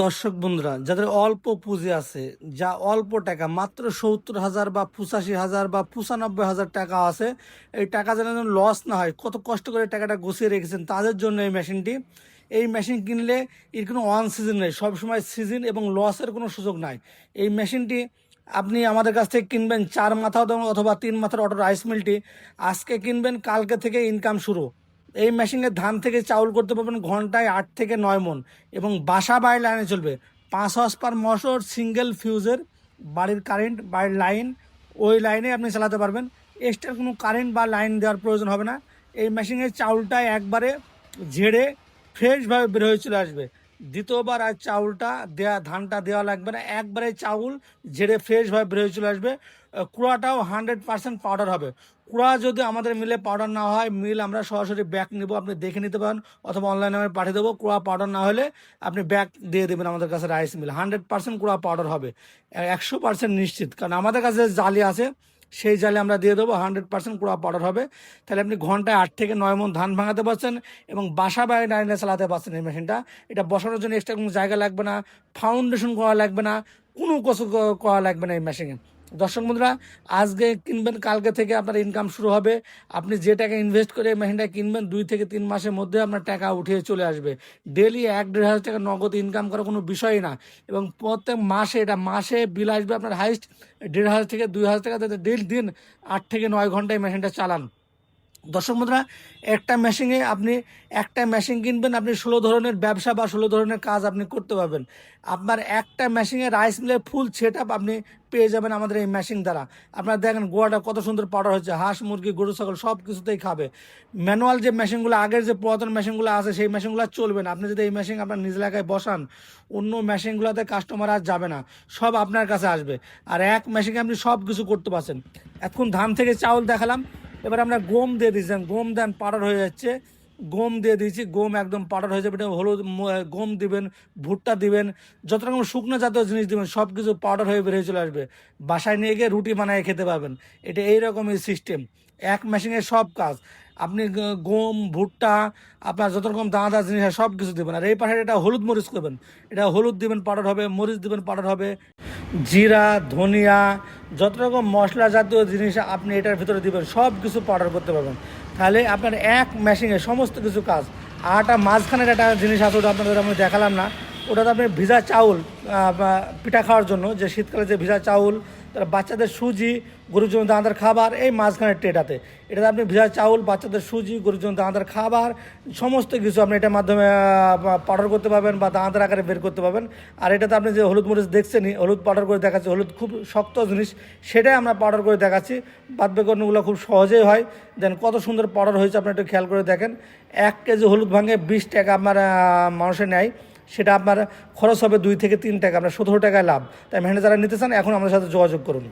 দর্শক বন্ধুরা, যাদের অল্প পুঁজি আছে, যা অল্প টাকা, মাত্র সত্তর হাজার বা পঁচাশি হাজার বা পঁচানব্বই হাজার টাকা আছে, এই টাকা যেন লস না হয়, কত কষ্ট করে টাকাটা গুছিয়ে রেখেছেন, তাদের জন্য এই মেশিনটি। এই মেশিন কিনলে এর কোনো ওয়ান সিজন নেই, সবসময় সিজন এবং লসের কোনো সুযোগ নাই। এই মেশিনটি আপনি আমাদের কাছ থেকে কিনবেন চার মাথা অথবা তিন মাথার অটো রাইস মিলটি আজকে কিনবেন, কালকে থেকে ইনকাম শুরু। এই মেশিনে ধান থেকে চাউল করতে পারবেন ঘন্টায় আট থেকে নয় মন এবং বাসা বাড়ির লাইনে চলবে। পাঁচ হর্স পার সিঙ্গেল ফিউজের বাড়ির কারেন্ট বাড়ির লাইন ওই লাইনে আপনি চালাতে পারবেন। এক্সট্রা কোনো কারেন্ট বা লাইন দেওয়ার প্রয়োজন হবে না। এই মেশিনের চাউলটা একবারে ঝেড়ে ফ্রেশভাবে বের হয়ে চলে আসবে। দ্বিতীয়বার আর চাউলটা দেয়া, ধানটা দেওয়া লাগবে না। একবারে চাউল ঝেড়ে ফ্রেশভাবে বের হয়ে চলে আসবে। কুড়াটাও হান্ড্রেড পার্সেন্ট পাউডার হবে। কুড়া যদি আমাদের মিলে পাউডার না হয় মিল আমরা সরাসরি ব্যাগ নেব, আপনি দেখে নিতে পারেন অথবা অনলাইনে আমি পাঠিয়ে দেবো। কুড়া পাউডার না হলে আপনি ব্যাগ দিয়ে দেবেন আমাদের কাছে রাইস মিল হান্ড্রেড পার্সেন্ট কুড়া পাউডার হবে। একশো পার্সেন্ট নিশ্চিত। কারণ আমাদের কাছে জালি আছে সেই জালে আমরা দিয়ে দেবো হান্ড্রেড পার্সেন্ট কুড়া পাউডার হবে। তাহলে আপনি ঘন্টায় আট থেকে নয় মন ধান ভাঙাতে পারছেন এবং বাসা বাইরে ডাইনে চালাতে পারছেন এই মেশিনটা। এটা বসানোর জন্য এক্সট্রা কোনো জায়গা লাগবে না ফাউন্ডেশন করা লাগবে না, কোনো কচু করা লাগবে না এই মেশিনে দর্শক বন্ধুরা, আজকে কিনবেন, কালকে থেকে আপনার ইনকাম শুরু হবে। আপনি যে টাকা ইনভেস্ট করে মেহেন্ডা কিনবেন, দুই থেকে তিন মাসের মধ্যে আপনার টাকা উঠিয়ে চলে আসবে। ডেলি এক, দেড় হাজার টাকা নগদ ইনকাম করার কোনো বিষয়ই না। এবং প্রত্যেক মাসে এটা, মাসে বিল আসবে আপনার হাইস্ট দেড় হাজার থেকে দুই হাজার টাকা। ডেল দিন আট থেকে নয় ঘন্টায় মেহেন্ডা চালান। দর্শক বন্ধুরা, একটা মেশিনে আপনি একটা মেশিন কিনবেন, আপনি ষোলো ধরনের ব্যবসা বা ষোলো ধরনের কাজ আপনি করতে পারবেন। আপনার একটা মেশিনে রাইস মিলের ফুল সেট আপনি পেয়ে যাবেন আমাদের এই মেশিন দ্বারা। আপনারা দেখেন গোয়াটা কত সুন্দর পাউডার হচ্ছে হাঁস, মুরগি, গরু, ছাগল সব কিছুতেই খাবে। ম্যানুয়াল যে মেশিনগুলো আগের যে পুরাতন মেশিনগুলো আছে, সেই মেশিনগুলো চলবে না। আপনি যদি এই মেশিন আপনার নিজ এলাকায় বসান, অন্য মেশিনগুলোতে কাস্টমার আর যাবে না। সব আপনার কাছে আসবে। আর এক মেশিনে আপনি সব কিছু করতে পারছেন। এখন ধান থেকে চাউল দেখালাম। এবার আমরা গম দিয়ে দিয়েছিলাম গম দেন পাউডার হয়ে যাচ্ছে। গম দিয়ে দিয়েছি, গম একদম পাউডার হয়ে যাবে, এটা হলুদ গম দিবেন, ভুট্টা দিবেন, যত রকম শুকনো জাতীয় জিনিস দিবেন সব কিছু পাউডার হয়ে বেরিয়ে চলে আসবে। বাসায় নিয়ে গিয়ে রুটি বানিয়ে খেতে পাবেন এটা এইরকমই সিস্টেম এক মেশিনের সব কাজ। আপনি গম, ভুট্টা, আপনার যত রকম দানাদার জিনিস সব কিছু দেবেন। আর এই পাশে এটা হলুদ মরিচ করবেন। এটা হলুদ দিবেন, পাউডার হবে, মরিচ দিবেন, পাউডার হবে, জিরা, ধনিয়া, যত রকম মশলা জাতীয় জিনিস আপনি এটার ভিতরে দিবেন, সব কিছু পাউডার করতে পারবেন। তাহলে আপনার এক মেশিনে সমস্ত কিছু কাজ। আটা মাঝখানের একটা জিনিস আছে, ওটা আপনাদের আমি দেখালাম না। ওটাতে আপনি ভিজা চাউল পিঠা খাওয়ার জন্য, যে শীতকালে যে ভিজা চাউল তার বাচ্চাদের সুজি গরুর জন্য দানাদার খাবার এই মাঝখানের ট্রেটাতে। এটাতে আপনি ভিজা চাউল বাচ্চাদের সুজি গরুর জন্য দানাদার খাবার সমস্ত কিছু আপনি এটার মাধ্যমে পাউডার করতে পারবেন বা দানাদার আকারে বের করতে পারবেন। আর এটাতে আপনি যে হলুদ মরিচ দেখছেনই হলুদ পাউডার করে দেখাচ্ছি হলুদ খুব শক্ত জিনিস সেটাই আমরা পাউডার করে দেখাচ্ছি। বাদ বাকি অন্যগুলো খুব সহজেই হয়। দেন কত সুন্দর পাউডার হয়েছে আপনি একটু খেয়াল করে দেখেন। এক কেজি হলুদ ভাঙে বিশ টাকা আপনার আহ, মানুষের নেয় সেটা আপনার খরচ হবে দুই থেকে তিন টাকা, আপনার সতেরো টাকায় লাভ। তাই মেহনত যারা নিতে চান, এখন আমাদের সাথে যোগাযোগ করুন।